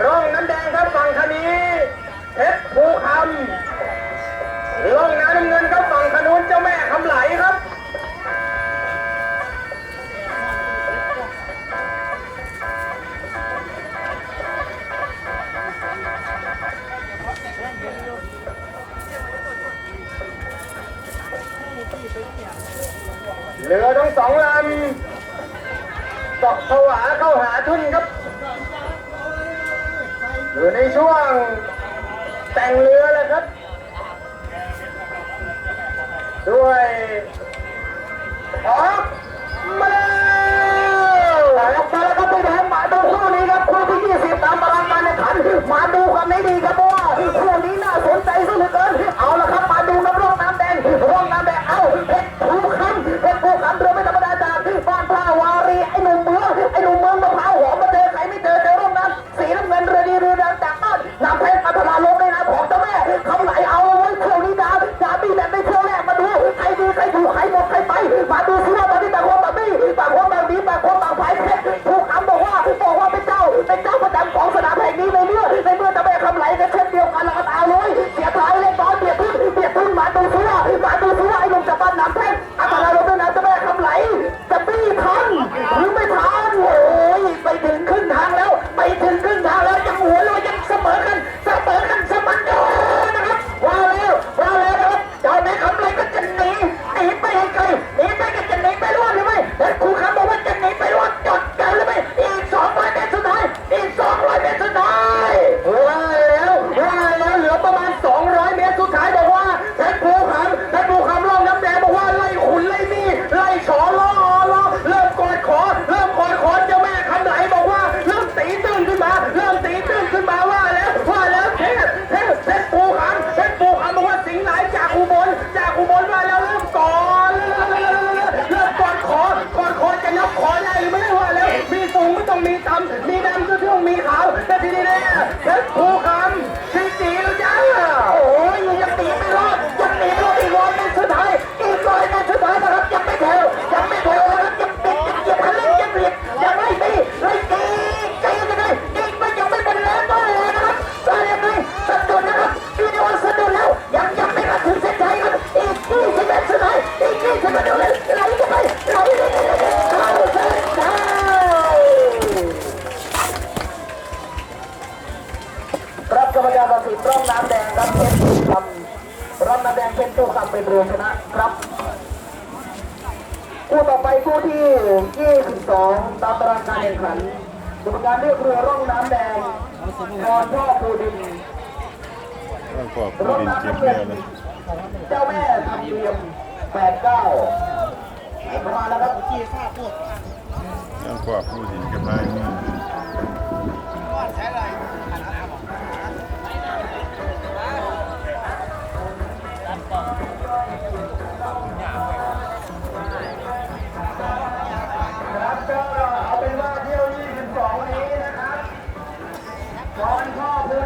ร่องน้ำแดงครับฝั่งคางนี้เพชรภูคำร่องน้ำเงินครับฝั่งทนู้นเจ้าแม่คำไหลครับเหลือทั้งสองลำตอกผวาเข้าหาทุ่นครับ อยู่ในช่วงแต่งเรือแล้วครับ ด้วยออ ต้องมีกรรมแบบนี้ ร่องน้ำแดงครับเพชรตู้คำร่องน้ำแดงเพชรตู้คำเป็นเรือชนะครับคู่ต่อไปคู่ที่ 22 ตามตารางการแข่งขันกรรมการเรียกเรือร่องน้ำแดงกอพ่อปูดินร่องพ่อปูดินเจ้าแม่ทำเรียม89ประมาณแล้วครับที่ข้าพวกร่องพ่อปูดินกันไม้ใช้ไร